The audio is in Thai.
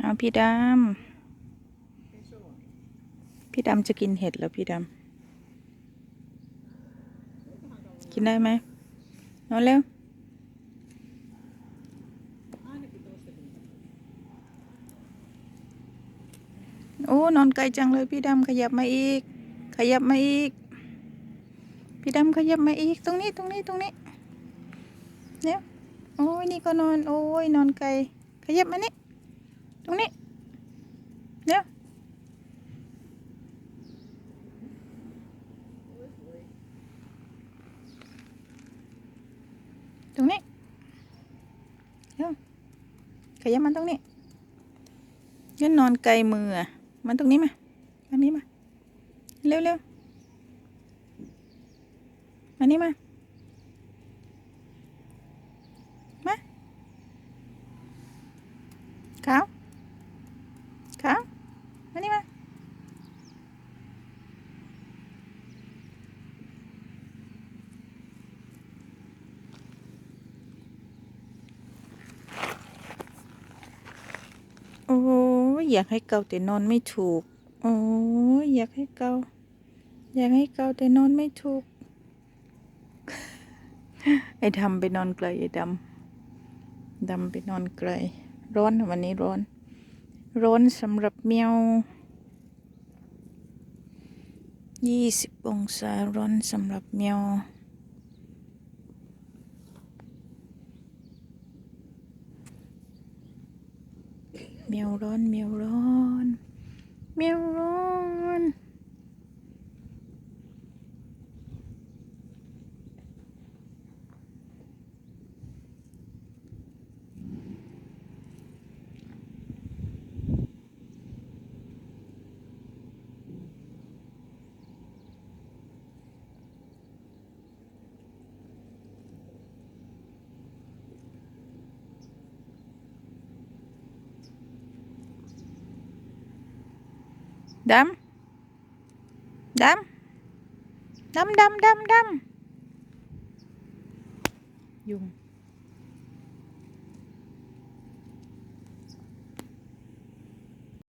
เอาพี่ดำ พี่ดำจะกินเห็ดแล้วพี่ดำ กินได้ไหมนอนเร็ว โอ้ นอนไกลจังเลยพี่ดำขยับมาอีก ขยับมาอีก พี่ดำขยับมาอีก ตรงนี้ตรงนี้ตรงนี้ เนี่ย โอ้ยนี่ก็นอน โอ้ยนอนไกล ขยับมานี่ ตรงนี้เดี๋ยตรงนี้เดี๋ยขยับมาตรงนี้ยันนอนไกลมือมันตรงนี้มามานี้มา เร็วเร็วมานี่มามาขาวขาวมานี่มา โอ้ยอยากให้เกาแต่นอนไม่ถูก โอ้ยอยากให้เกาอยากให้เกาแต่นอนไม่ถูก ไอ้ดำไปนอนไกลไอ้ดำดำไปนอนไกล ร้อนวันนี้ร้อน ร้อนสำหรับแมวยี่สิบองศาร้อนสำหรับแมว เมียวร้อนเมียวร้อนเมียวร้อน ดำดำดำดำดำดำยุง